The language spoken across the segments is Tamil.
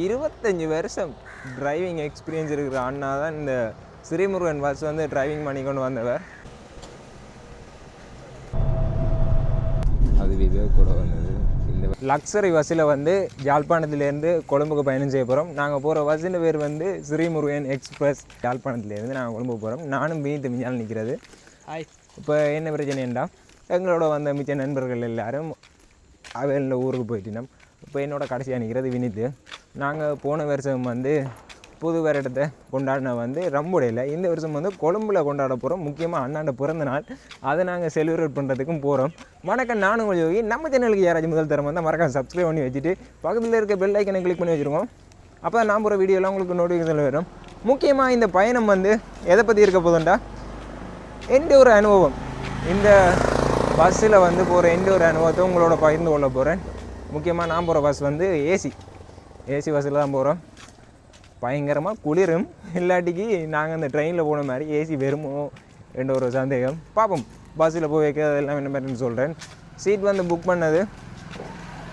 இருபத்தஞ்சி வருஷம் டிரைவிங் எக்ஸ்பீரியன்ஸ் இருக்கிற அண்ணா தான் இந்த ஸ்ரீமுருகன் பஸ் வந்து டிரைவிங் பண்ணி கொண்டு வந்தவர். அது விவேக் கூட வந்தது. இந்த லக்ஸரி பஸ்ஸில் வந்து யாழ்ப்பாணத்துலேருந்து கொழும்புக்கு பயணம் செய்ய போகிறோம் நாங்கள் போகிற பஸ்ஸின் பேர் வந்து ஸ்ரீமுருகன் எக்ஸ்பிரஸ் யாழ்ப்பாணத்துலேருந்து நாங்கள் கொழும்பு போகிறோம் நானும் மீத்து மிஞ்சால் நிற்கிறது. ஹாய் இப்போ என்ன பிரச்சனைண்டா? எங்களோட வந்த மிச்ச நண்பர்கள் எல்லாரும் அவையில் ஊருக்கு போயிட்டினோம். இப்போ என்னோட கடைசியாக நிற்கிறது வினித்து. நாங்கள் போன வருஷம் வந்து புது வருடத்தை கொண்டாடின வந்து ரம்புடையில். இந்த வருஷம் வந்து கொழும்பில் கொண்டாட போகிறோம் முக்கியமாக அண்ணாண்ட பிறந்த நாள். அதை நாங்கள் செலிப்ரேட் பண்ணுறதுக்கும் போகிறோம் வணக்கம் நானும் கொஞ்சம் யோகி. நம்ம சேனலுக்கு யாராச்சும் முதல் தரம் வந்தால் மறக்காம சப்ஸ்கிரைப் பண்ணி வச்சுட்டு பக்கத்தில் இருக்க பெல் ஐக்கனை கிளிக் பண்ணி வச்சுருக்கோம். அப்போ தான் நான் போகிற வீடியோலாம் உங்களுக்கு நோட்டிஃபிகேஷன் வரும். முக்கியமாக இந்த பயணம் வந்து எதை பற்றி இருக்க போதுண்டா எந்த ஒரு அனுபவம்? இந்த பஸ்ஸில் வந்து போகிற எந்த ஒரு அனுபவத்தை உங்களோட பகிர்ந்து கொள்ள போகிறேன் முக்கியமாக நான் போகிற பஸ் வந்து ஏசி ஏசி பஸ்ஸில் தான் போகிறோம் பயங்கரமாக குளிரும். இல்லாட்டிக்கு நாங்கள் அந்த ட்ரெயினில் போன மாதிரி ஏசி வெறுமோ என்ற ஒரு சந்தேகம். பார்ப்போம் பஸ்ஸில் போய் வைக்கிறது எல்லாம் என்ன மாதிரின்னு சொல்கிறேன் சீட் வந்து புக் பண்ணது.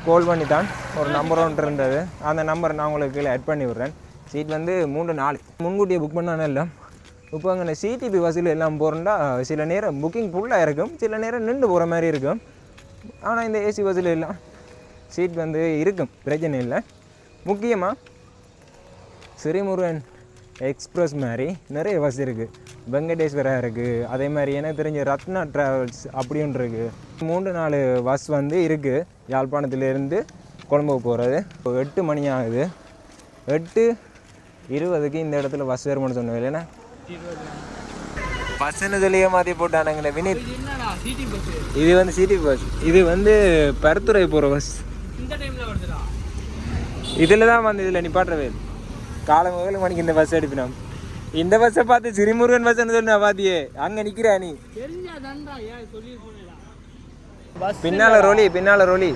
கால் பண்ணி தான் ஒரு நம்பர் ஒன்று இருந்தது. அந்த நம்பர் நான் உங்களுக்கு கீழே ஆட் பண்ணி விட்றேன். சீட் வந்து மூணு நாலு. முன்கூட்டியே புக் பண்ணானே இல்லை. இப்போ அங்கே சிடிபி பஸ்ஸில் எல்லாம் போகிறோம்னா சில நேரம் புக்கிங் ஃபுல்லாக இருக்கும். சில நேரம் நின்று போகிற மாதிரி இருக்கும். ஆனால் இந்த ஏசி பஸ்ஸில் எல்லாம் சீட் வந்து இருக்கும் பிரச்சனை இல்லை. முக்கியமாக ஸ்ரீமுருகன் எக்ஸ்பிரஸ் மாதிரி நிறைய பஸ் இருக்குது வெங்கடேஸ்வரா இருக்குது அதே மாதிரி எனக்கு தெரிஞ்ச ரத்னா ட்ராவல்ஸ் அப்படி ஒன்று இருக்குது மூன்று நாலு பஸ் வந்து இருக்குது யாழ்ப்பாணத்துலேருந்து கொழம்புக்கு போகிறது இப்போ எட்டு மணி ஆகுது. எட்டு இருபதுக்கு இந்த இடத்துல பஸ் வருமானு சொன்னேன் இல்லைன்னா? பஸ்ஸுன்னு சொல்லியே மாற்றி போட்டானுங்களே வினித். இது வந்து சிட்டி பஸ். இது வந்து பருத்துறை போகிற பஸ். இதில் தான் வந்து இதில் நிப்பாட்டுறவே காலை முதல் மணிக்கு இந்த பஸ் எடுப்பினோம். இந்த பஸ்ஸை பார்த்து சிறிமுருகன் பஸ்ன்னு சொன்னா பாத்தியே அங்கே நிற்கிறா நீ? பின்னால ரோலி பின்னால ரோலி.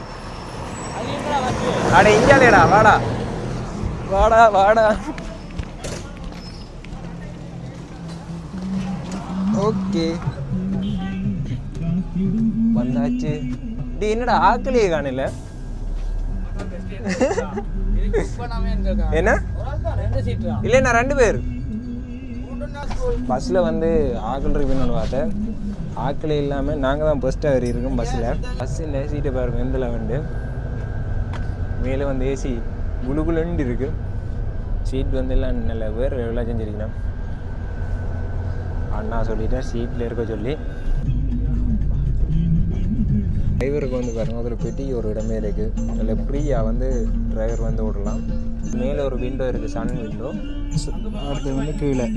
அட இஞ்சாலேடா வாடா. வாடா வாடா. ஓகே. வந்தாச்சு. டி என்னடா ஆக்கலையே காணல. என்ன? இல்லை நான் ரெண்டு பேர். பஸ்ஸில் வந்து ஆக்கள் இருக்குன்னு பார்த்தேன் ஆக்களே இல்லாமல் நாங்கள் தான் ஃபஸ்ட்டாக ஏறி இருக்கோம் பஸ்ஸில் பஸ்ஸில் சீட்டை பாருங்க எந்த வந்து. மேலே வந்து ஏசி குளுகுலுண்டு இருக்கு. சீட் வந்து எல்லாம் நல்ல வேறு எவ்வளோ செஞ்சிருக்கணும். அண்ணா சொல்லிட்டேன் சீட்டில் இருக்க சொல்லி. டிரைவருக்கு வந்து பாருங்க அதில் பெட்டி ஒரு இடமே இருக்குது அதில் ஃப்ரீயாக வந்து டிரைவர் வந்து விடலாம் மேலே ஒரு விண்டோ இருக்குது சன் விண்டோ அடுத்து வந்து கீழே.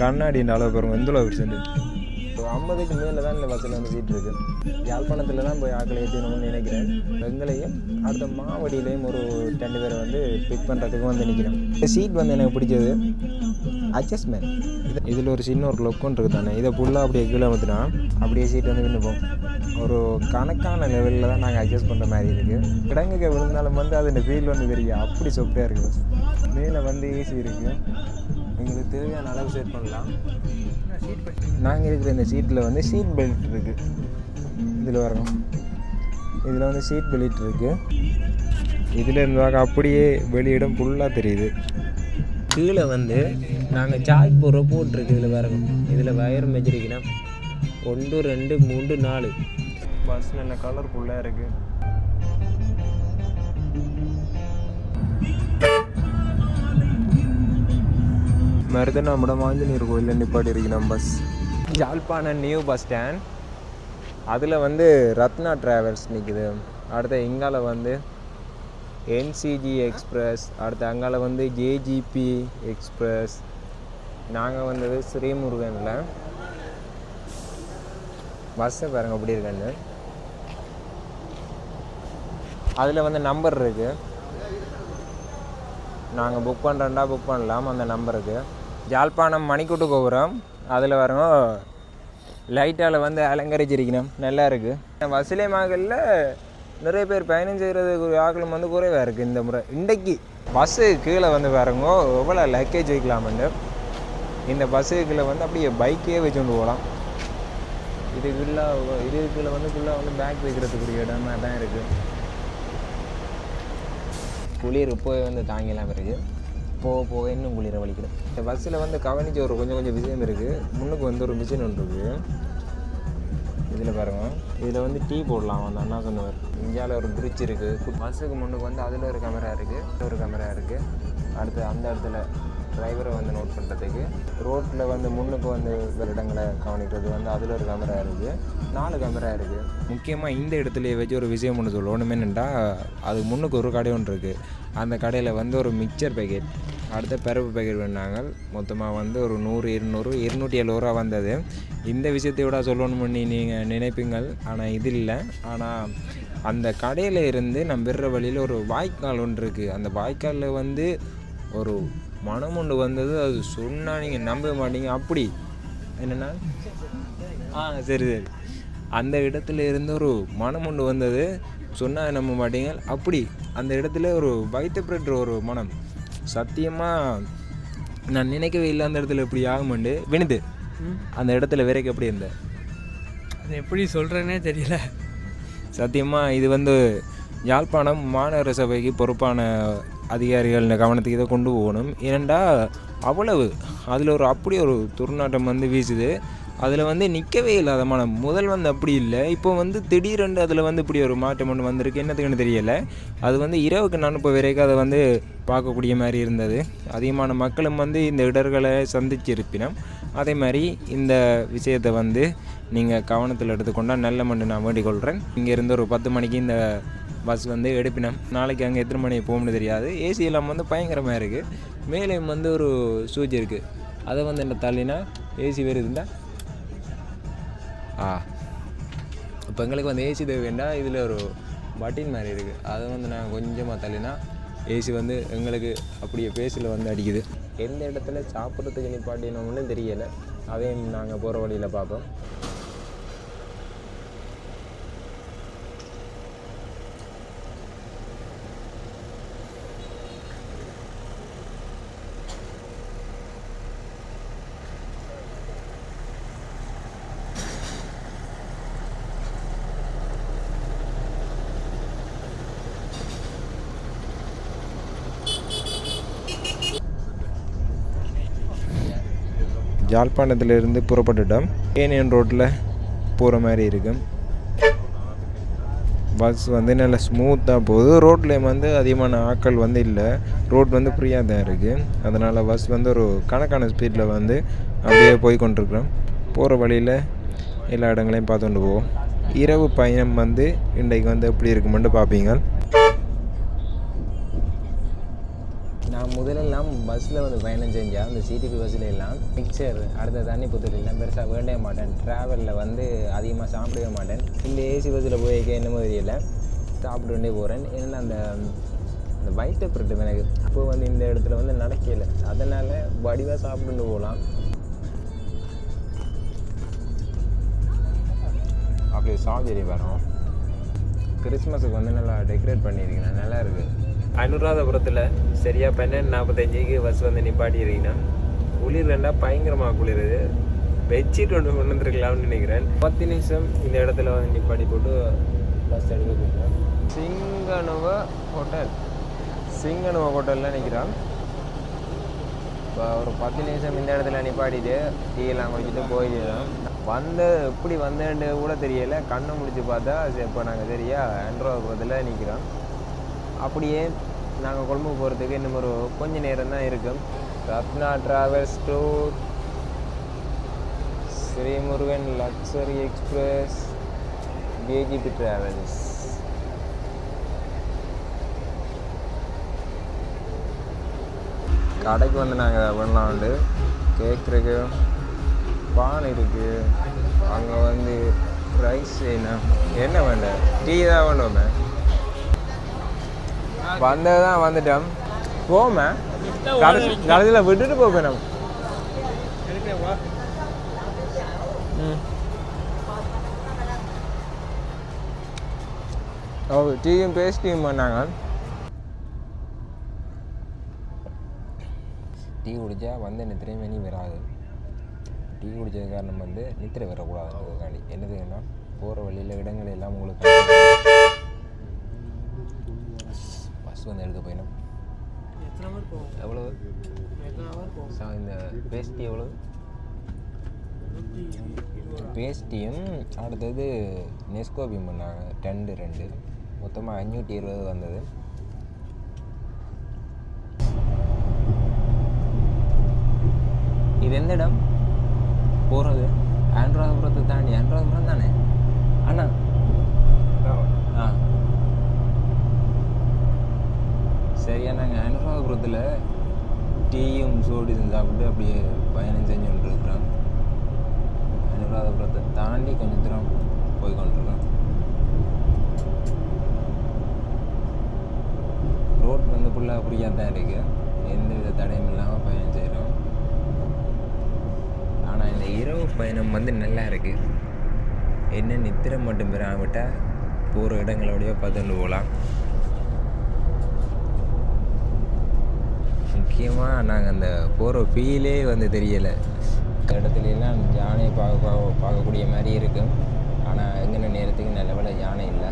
கண்ணாடின்ற அளவு வரும் எந்த அளவு பெர்சன்ட் ஐம்பதுக்கு மேலே தான் இந்த பஸ்ஸில் வந்து சீட் இருக்குது யாழ்ப்பாணத்தில் தான் போய் ஆக்களை ஏற்றணும்னு நினைக்கிறேன். எங்களையும் அடுத்த மாவடியிலையும் ஒரு ரெண்டு பேரை வந்து பிக் பண்ணுறதுக்கு வந்து நிற்கிறேன் இந்த சீட் வந்து எனக்கு பிடிச்சது அட்ஜஸ்ட்மெண்ட் இது இதில் ஒரு சின்ன ஒரு லொக்கும் இருக்குது தானே இதை ஃபுல்லாக அப்படியே கீழே வந்துட்டான் அப்படியே சீட் வந்து விண்ணுப்போம் ஒரு கணக்கான லெவலில் தான் நாங்கள் அட்ஜஸ்ட் பண்ணுற மாதிரி இருக்குது கிடங்குக்கு விழுந்தாலும் வந்து அது இந்த ஃபீல் வந்து தெரியும். அப்படி சொப்பையாக இருக்குது மேலே வந்து ஏசி இருக்குது எங்களுக்கு தேவையான அளவு செட் பண்ணலாம். நாங்கள் இருக்கிற இந்த சீட்டில் வந்து சீட் பெல்ட் இருக்குது இதில் வரணும் இதில் வந்து சீட் பெல்ட் இருக்குது இதில் இருந்தாக்க அப்படியே வெளியிடம் ஃபுல்லாக தெரியுது. கீழே வந்து நாங்கள் சாய் போடுற போட்டிருக்கு இதில் வரணும் இதில் வயர் மெஜரிக்கணும் ஒன்று ரெண்டு மூன்று நாலு. பஸ் நல்ல கலர்ஃபுல்லாக இருக்குது நம்மட மாஞ்சநீர் கோயிலில் நிப்பாட்டி நம்ம bus Yazhpanam new bus stand அதில் வந்து ரத்னா டிராவல்ஸ் நிற்குது அடுத்து இங்கால வந்து என்சிஜி எக்ஸ்பிரஸ் அடுத்து அங்கால வந்து ஜேஜிபி எக்ஸ்பிரஸ் நாங்கள் வந்தது ஸ்ரீமுருகனில். பஸ்ஸை பாருங்க எப்படி இருக்கேன்னு. அதில் வந்து நம்பர் இருக்குது நாங்கள் புக் பண்ணுறோண்டா புக் பண்ணலாம் அந்த நம்பருக்கு ஜாழ்ப்பாணம் மணிக்கூட்டு கோபுரம் அதில் வரங்க லைட்டால் வந்து அலங்கரிச்சிருக்கணும். நல்லா இருக்குது வசிலை மகளில் நிறைய பேர் பயணம் செய்கிறதுக்கு ஆக்களும் வந்து குறைவாக இருக்குது இந்த முறை. இன்றைக்கு பஸ்ஸு கீழே வந்து பாருங்க எவ்வளோ லக்கேஜ் வைக்கலாமெண்டு இந்த பஸ்ஸு கீழே வந்து அப்படியே பைக்கே வச்சு கொண்டு போகலாம் இதுக்குள்ளே இதுக்குள்ள வந்து ஃபுல்லாக வந்து பேக் வைக்கிறதுக்குரிய இடமா தான் இருக்குது குளிர் இப்போவே வந்து தாங்கலாம் பிறகு போக போக இன்னும் குளிர வலிக்குது. இந்த பஸ்ஸில் வந்து கவனிச்ச ஒரு கொஞ்சம் கொஞ்சம் விஷயம் இருக்குது முன்னுக்கு வந்து ஒரு மிஷின் ஒன்று இருக்குது இதில் பாருங்கள் இதில் வந்து டீ போடலாம். அந்த அண்ணா சொன்னவர். இந்தியாவில் ஒரு பிரிட்ஜ் இருக்குது பஸ்ஸுக்கு முன்னுக்கு வந்து அதில் ஒரு கேமரா இருக்குது ஒரு கேமரா இருக்குது அடுத்து அந்த இடத்துல டிரைவரை வந்து நோட் பண்ணுறதுக்கு ரோட்டில் வந்து முன்னுக்கு வந்து வருடங்களை இடங்களை கவனிக்கிறது வந்து அதில் ஒரு கேமரா இருக்குது நாலு கேமரா இருக்குது முக்கியமாக இந்த இடத்துலையே வச்சு ஒரு விஷயம் ஒன்று சொல்லணும் என்னென்னா அது முன்னுக்கு ஒரு கடை ஒன்று இருக்குது அந்த கடையில் வந்து ஒரு மிக்சர் பேக்கெட் அடுத்த பருப்பு பேக்கெட் வேணாங்க மொத்தமாக வந்து ஒரு நூறு இருநூறு இருநூற்றி எழுபது ரூபா வந்தது. இந்த விஷயத்தை விட சொல்லணும் பண்ணி நீங்கள் நினைப்பீங்கள். ஆனால் இது இல்லை. ஆனால் அந்த கடையில் இருந்து நம்ம விடுற வழியில் ஒரு வாய்க்கால் ஒன்று இருக்குது அந்த வாய்க்காலில் வந்து ஒரு மனம் ஒன்று வந்தது அது சொன்னால் நீங்கள் நம்ப மாட்டீங்க. அப்படி. என்னென்னா? ஆ சரி சரி. அந்த இடத்துல இருந்து ஒரு மனம் ஒன்று வந்தது. சொன்னால் நம்ப மாட்டீங்க. அப்படி. அந்த இடத்துல ஒரு வைத்தப்படுற ஒரு மனம். சத்தியமாக நான் நினைக்கவே இல்லை அந்த இடத்துல இப்படி ஆகுமெண்டு. வினுது. அந்த இடத்துல விரைக்கு எப்படி இருந்த? அது எப்படி சொல்கிறேன்னே தெரியல. சத்தியமாக இது வந்து யாழ்ப்பாணம் மாநகர சபைக்கு பொறுப்பான அதிகாரிகள் கவனத்துக்கு இதை கொண்டு போகணும். ஏனெண்டா அவ்வளவு. அதில் ஒரு அப்படி ஒரு துர்நாட்டம் வந்து வீசுது. அதில் வந்து நிற்கவே இல்லாத முதல் வந்து அப்படி இல்லை. இப்போ வந்து திடீரென்று அதில் வந்து இப்படி ஒரு மாற்றம் ஒன்று வந்திருக்கு. என்னத்துக்குன்னு தெரியலை. அது வந்து இரவுக்கு நான் இப்போ வரைக்கும் அதை வந்து பார்க்கக்கூடிய மாதிரி இருந்தது. அதிகமான மக்களும் வந்து இந்த இடர்களை சந்திச்சிருப்பினோம் அதே மாதிரி இந்த விஷயத்தை வந்து நீங்கள் கவனத்தில் எடுத்துக்கொண்டால் நல்ல மண்டு நான் வேண்டிக் கொள்கிறேன். இங்கேருந்து ஒரு பத்து மணிக்கு இந்த பஸ் வந்து எடுப்பினோம். நாளைக்கு அங்கே எத்தனை மணிக்கு போகணும்னு தெரியாது. ஏசி இல்லாமல் வந்து பயங்கரமாக இருக்குது மேலேயும் வந்து ஒரு சூஜ் இருக்குது அதை வந்து என்ன தள்ளினா ஏசி வருதுண்டா ஆ. இப்போ எங்களுக்கு வந்து ஏசி தேவை வேண்டாம் இதில் ஒரு பட்டின் மாதிரி இருக்குது அதை வந்து நாங்கள் கொஞ்சமாக தள்ளினா ஏசி வந்து எங்களுக்கு அப்படியே பேசில் வந்து அடிக்குது. எந்த இடத்துல சாப்பிட்றதுக்கு நிப்பாட்டினோம்னு தெரியலை. அதையும் நாங்கள் போகிற வழியில் பார்ப்போம். யாழ்ப்பாணத்திலிருந்து புறப்பட்டுட்டோம் ஏனியன் ரோட்டில் போகிற மாதிரி இருக்கும். பஸ் வந்து நல்லா ஸ்மூத்தாக போகுது. ரோட்லேயும் வந்து அதிகமான ஆட்கள் வந்து இல்லை. ரோட் வந்து ஃப்ரீயாக தான் இருக்குது அதனால் பஸ் வந்து ஒரு கணக்கான ஸ்பீடில் வந்து அப்படியே போய் கொண்டிருக்கிறோம். போகிற வழியில் எல்லா இடங்களையும் பார்த்துட்டு போவோம். இரவு பயணம் வந்து இன்றைக்கு வந்து எப்படி இருக்குமென்று பார்ப்பீங்க. முதலெல்லாம் பஸ்ஸில் வந்து பயணம் செஞ்சால் அந்த சிடிபி பஸ்ஸில் எல்லாம் மிக்சர் அடுத்த தண்ணி புத்தூர் பெருசாக வேண்டவே மாட்டேன். ட்ராவலில் வந்து அதிகமாக சாப்பிடவே மாட்டேன். இந்த ஏசி பஸ்ஸில் போயிருக்க என்னமோ தெரியல. சாப்பிட்டுட்டே போகிறேன் ஏன்னா அந்த அந்த வயிற்று பிரட்டும் எனக்கு. அப்போ வந்து இந்த இடத்துல வந்து நடக்கலை. அதனால் வடிவாக சாப்பிட்டு போகலாம். அப்படி சாஞ்சரி வரும் கிறிஸ்மஸுக்கு வந்து நல்லா டெக்கரேட் பண்ணியிருக்கேன். நல்லா இருக்குது அனுராதபுரத்தில் சரியாக பன்னெண்டு நாற்பத்தஞ்சுக்கு பஸ் வந்து நிப்பாட்டி இருக்கீங்கன்னா குளிர் ரெண்டா பயங்கரமாக குளிருது. பெட்ஷீட் ஒன்று கொண்டு வந்துருக்கலாம்னு நினைக்கிறேன். பத்து நிமிஷம் இந்த இடத்துல வந்து நிப்பாட்டி போட்டு பஸ் எடுக்க போகிறோம் சிங்கனுவ ஹோட்டல் சிங்கனுவ ஹோட்டலில் நிற்கிறான் இப்போ ஒரு பத்து நிமிஷம் இந்த இடத்துல நிப்பாட்டிட்டு டீ எல்லாம் குடிச்சிட்டு போயிடலாம். வந்து எப்படி வந்தேன்னு கூட தெரியலை. கண்ணை முடிச்சு பார்த்தா சரி, இப்போ நாங்கள் சரியா ஆண்ட்ரோபுரத்தில் நிற்கிறோம் அப்படியே நாங்கள் கொழும்பு போகிறதுக்கு இன்னும் ஒரு கொஞ்ச நேரம் தான் இருக்கும் Ratna travels tour Srimurugan luxury express கேகிபி travels கடைக்கு வந்து நாங்கள் பண்ணலாம்ண்டு இருக்கு பான் இருக்குது அங்கே வந்து ரைஸ் என்ன? என்ன வேண்டாம் டீ தான் வேண்டுமே. வந்தது தான் வந்துட்டோம் போமே கடைசியில் விட்டுட்டு போப்பேன் நம்ம ஓ டீயும் பேஸ்டியும் பண்ணாங்க டீ குடித்தா வந்து நித்திரை மணி வராது. டீ குடித்தது காரணம் வந்து நித்திரை வரக்கூடாதுன்றதுக்காண்டி. என்னதுன்னா போகிற வழியில் இடங்கள் எல்லாம் உங்களுக்கு பஸ் ட்ரெஸ் வந்து எடுக்க போயிடும் எவ்வளோ இந்த பேஸ்டி எவ்வளோ பேஸ்டியும் அடுத்தது நெஸ்கோபியும் பண்ணாங்க. ரெண்டு ரெண்டு. மொத்தமாக அஞ்சூற்றி இருபது வந்தது. இது எந்த இடம்? போகிறது ஆண்ட்ராபுரத்தை தாண்டி. ஆண்ட்ராபுரம் தானே? அண்ணா ஆ சரியா நாங்கள் அனுபவபுரத்தில் டீயும் சோடியும் சாப்பிட்டு அப்படியே பயணம் செஞ்சு கொண்டிருக்கிறோம். அனுராதபுரத்தை தாண்டி கொஞ்சம் தூரம் போய் கொண்டிருக்கோம். ரோட் வந்து ஃபுல்லாக அப்படியாக தான் இருக்குது எந்த வித தடையும் இல்லாமல் பயணம் செய்கிறோம் ஆனால் இந்த இரவு பயணம் வந்து நல்லா இருக்குது என்ன நித்திரை மட்டும் பெறாமட்டால் போகிற இடங்களோடய பார்த்துட்டு போகலாம் முக்கியமாக நாங்கள் அந்த போகிற ஃபீலே வந்து தெரியலை. இடத்துல எல்லாம் பார்க்க பார்க்க- பார்க்கக்கூடிய மாதிரி இருக்கும் ஆனால் எங்கன நேரத்துக்கு நல்ல வேளை யானை இல்லை.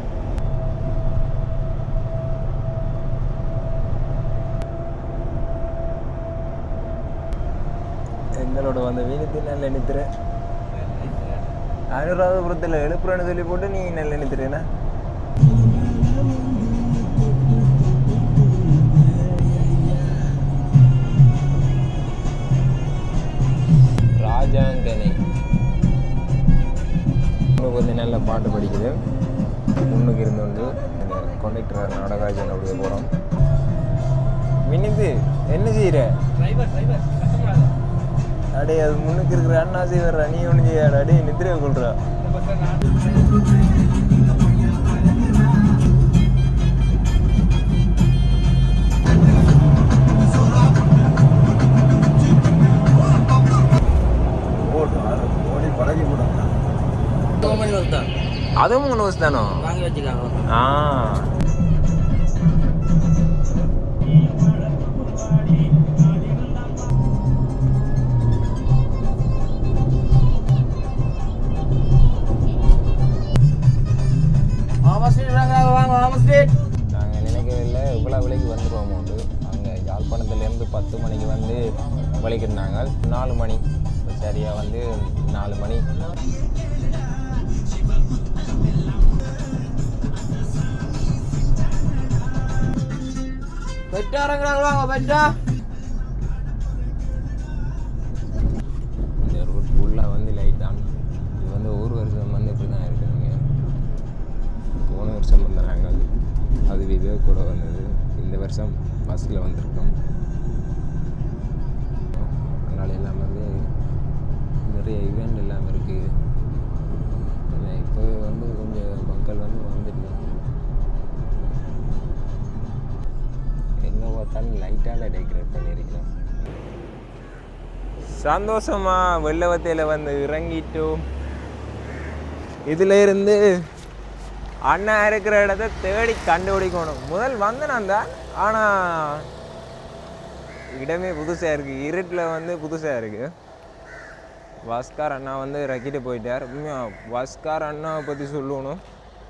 எங்களோட வந்த வீணத்து நல்ல நினைத்துறேன் அனுராதபுரத்தில் எழுப்புறேன்னு சொல்லி போட்டு நீ நல்ல நித்திரேனா? பாட்டு படிக்குது. முன்னுக்கு இருந்து கொண்டு இந்த கண்டக்டர் நாடகாஜன் அப்படியே போகிறோம் மினிது என்ன செய்கிற டிரைவர் டிரைவர் கஷ்டப்படாத அடே அது முன்னுக்கு இருக்கிற அண்ணா செய்வர்றா நீ ஒன்று செய்யாடா அடே நித்திரையை கொள்றா. இந்த பக்கம் நான். மணி வருதா அதுவும் மூணு வருஷம் தானோ? வாங்கி வச்சுக்காங்க. ஆ. நாங்கள் நினைக்கவே இல்லை இவ்வளோ விலைக்கு வந்துடுவோம் உண்டு. அங்கே யாழ்ப்பாணத்துலேருந்து பத்து மணிக்கு வந்து வலிக்கிருந்தாங்க நாலு மணி. இப்ப சரியா வந்து நாலு மணி. பெட்டா இறங்குறாங்க வாங்க எங்கே பார்த்தாலும் லைட்டால் டெக்கரேட் பண்ணியிருக்கிறோம் சந்தோஷமா வெள்ளவத்தையில் வந்து இறங்கிட்டோம் இதுல இருந்து அண்ணா இருக்கிற இடத்த தேடி கண்டுபிடிக்கணும். முதல் வந்தேன் தான் ஆனால் இடமே புதுசாக இருக்குது இருட்டில் வந்து புதுசாக இருக்குது பாஸ்கார் அண்ணா வந்து ரக்கிட்டு போயிட்டார். உண்மையாக வாஸ்கார் அண்ணாவை பற்றி சொல்லணும்.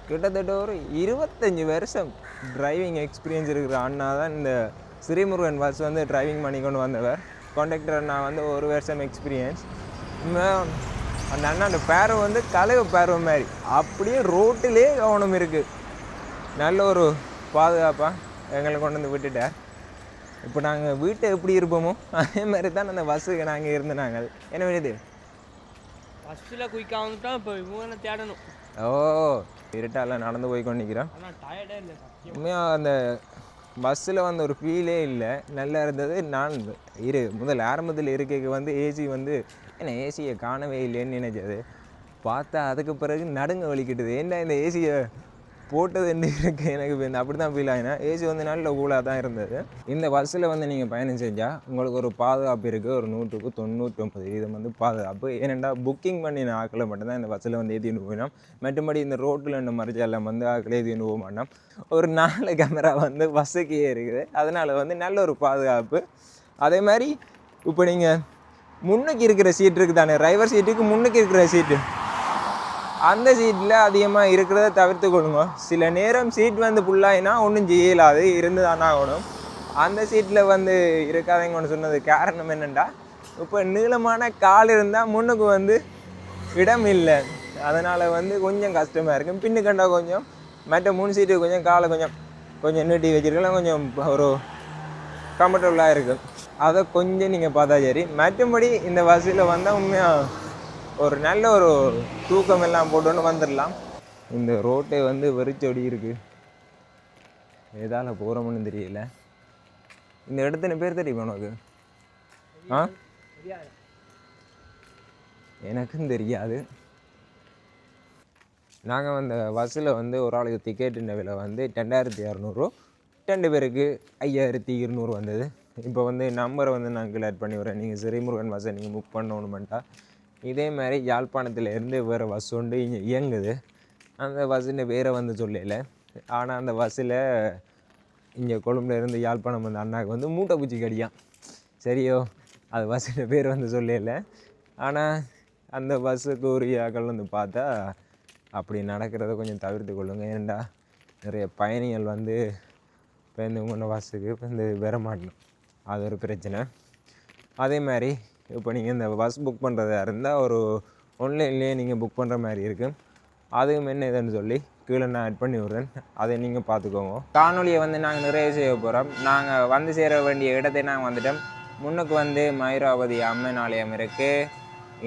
கிட்டத்தட்ட ஒரு இருபத்தஞ்சி வருஷம் டிரைவிங் எக்ஸ்பீரியன்ஸ் இருக்கிற அண்ணா தான் இந்த ஸ்ரீமுருகன் பஸ் வந்து டிரைவிங் பண்ணி கொண்டு வந்தவர். கான்ட்ராக்டர் அண்ணா வந்து ஒரு வருஷம் எக்ஸ்பீரியன்ஸ் அந்த அண்ணா அந்த பேரை வந்து கலவை பேரவை மாதிரி அப்படியே ரோட்டிலே கவனம் இருக்குது நல்ல ஒரு பாதுகாப்பாக எங்களை கொண்டு வந்து விட்டுட்டார் இப்போ நாங்கள் வீட்டை எப்படி இருப்போமோ அதே மாதிரி தான் அந்த பஸ்ஸுக்கு நாங்கள் இருந்த நாங்கள். என்ன வேண்டியது ஃபஸ்ட்டில் குயிக்காக வந்துட்டோம் இப்போ இவங்க தேடணும். ஓ இருட்டால நடந்து போய் கொண்டிருக்கிறோம். உண்மையாக அந்த பஸ்ஸில் வந்து ஒரு ஃபீலே இல்லை. நல்லா இருந்தது. நான் இரு முதல் ஆரம்பத்தில் இருக்கைக்கு வந்து ஏசி வந்து என்ன ஏசியை காணவே இல்லைன்னு நினைச்சது? பார்த்தா அதுக்கு பிறகு நடுங்க வலிக்கிட்டது. ஏன்டா இந்த ஏசியை போட்டது என்ன இருக்கு? எனக்கு இப்போ இந்த அப்படி தான் ஃபீல் ஆகினா ஏசி வந்து நல்ல கூலாக தான் இருந்தது. இந்த பஸ்ஸில் வந்து நீங்கள் பயணம் செஞ்சால் உங்களுக்கு ஒரு பாதுகாப்பு இருக்குது ஒரு நூற்றுக்கு தொண்ணூற்றொம்பது வீதம் வந்து பாதுகாப்பு. ஏனெண்டா புக்கிங் பண்ணின ஆக்களை மட்டும்தான் இந்த பஸ்ஸில் வந்து ஏற்றிட்டு போயிடும் மற்றபடி இந்த ரோட்டில் இந்த மறைச்சாலாம் வந்து ஆக்களை ஏற்றிட்டு போக மாட்டோம். ஒரு நாலு கேமரா வந்து பஸ்ஸுக்கே இருக்குது. அதனால் வந்து நல்ல ஒரு பாதுகாப்பு. அதே மாதிரி இப்போ நீங்கள் முன்னுக்கு இருக்கிற சீட் இருக்குது தானே டிரைவர் சீட்டுக்கு முன்னுக்கு இருக்கிற சீட்டு அந்த சீட்டில் அதிகமாக இருக்கிறத தவிர்த்து கொள்ளுங்க. சில நேரம் சீட் வந்து ஃபுல்லாகினா ஒன்றும் செய்யலாது இருந்து தானே ஆகணும் அந்த சீட்டில் வந்து இருக்காதீங்கன்னு சொன்னது காரணம் என்னென்னா இப்போ நீளமான கால் இருந்தால் முன்னுக்கு வந்து இடம் இல்லை. அதனால் வந்து கொஞ்சம் கஷ்டமாக இருக்கும் பின்னு கண்டா கொஞ்சம் மற்ற மூணு சீட்டு கொஞ்சம் காலை கொஞ்சம் கொஞ்சம் நீட்டி வச்சிருக்கலாம். கொஞ்சம் ஒரு கம்ஃபர்டபுளாக இருக்கும் அதை கொஞ்சம் நீங்கள் பார்த்தா சரி. மற்றபடி இந்த வசதியில் வந்தால் உண்மையாக ஒரு நல்ல ஒரு தூக்கம் எல்லாம் போட்டுன்னு வந்துடலாம். இந்த ரோட்டே வந்து வெறிச்சொடி இருக்குது எதால் போகிறோம்னு தெரியல. இந்த இடத்துல பேர் தெரியுமா உனக்கு? ஆ? எனக்கும் தெரியாது. நாங்கள் வந்த பஸ்ஸில் வந்து ஒரு ஆளுக்கு டிக்கெட்டுன விலை வந்து ரெண்டாயிரத்தி இரநூறு ரெண்டு பேருக்கு ஐயாயிரத்தி இருநூறு வந்தது. இப்போ வந்து நம்பரை வந்து நான் கிளியர் பண்ணி நீங்கள் சிறைமுருகன் பஸ்ஸை நீங்கள் புக் பண்ணணுமெண்டா இதே மாதிரி யாழ்ப்பாணத்திலேருந்து வேறு பஸ் இங்கே இயங்குது. அந்த பஸ்ஸுன்னு பேரை வந்து சொல்லல. ஆனால் அந்த பஸ்ஸில் இங்கே கொழும்புலேருந்து யாழ்ப்பாணம் வந்த அண்ணாவுக்கு வந்து மூட்டை பூச்சி கடியான். சரியோ? அது பஸ்ஸில் பேர் வந்து சொல்லல. ஆனால் அந்த பஸ்ஸுக்கு உரியாக்கள் வந்து பார்த்தா அப்படி நடக்கிறத கொஞ்சம் தவிர்த்து கொள்ளுங்கள் ஏன்டா? நிறைய பயணிகள் வந்து இப்போ இந்த உங்களோட பஸ்ஸுக்கு வந்து வரமாட்டணும் அது ஒரு பிரச்சனை. அதே மாதிரி இப்போ நீங்கள் இந்த பஸ் புக் பண்ணுறதா இருந்தால் ஒரு ஆன்லைன்லேயே நீங்கள் புக் பண்ணுற மாதிரி இருக்குது அதுவும் என்ன இதுன்னு சொல்லி கீழே நான் ஆட் பண்ணி விட்றேன். அதை நீங்கள் பார்த்துக்கோங்க. காணொலியை வந்து நாங்கள் நிறைவு செய்ய போகிறோம் நாங்கள் வந்து சேர வேண்டிய இடத்தை நாங்கள் வந்துட்டோம். முன்னுக்கு வந்து மயூராவதி அம்மன் ஆலயம் இருக்குது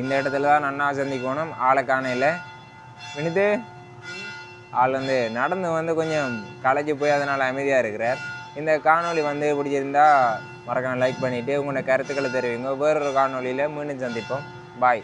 இந்த இடத்துல தான் அண்ணா சந்திக்கணும். ஆளை காணையில் வினிது ஆள் வந்து நடந்து வந்து கொஞ்சம் களைச்சி போய் அதனால் அமைதியாக இருக்கிறார். இந்த காணொளி வந்து பிடிச்சிருந்தா மறக்காம லைக் பண்ணிவிட்டு உங்களோட கருத்துக்களை தெரிவிங்க. வேறொரு காணொலியில் மீண்டும் சந்திப்போம். பாய்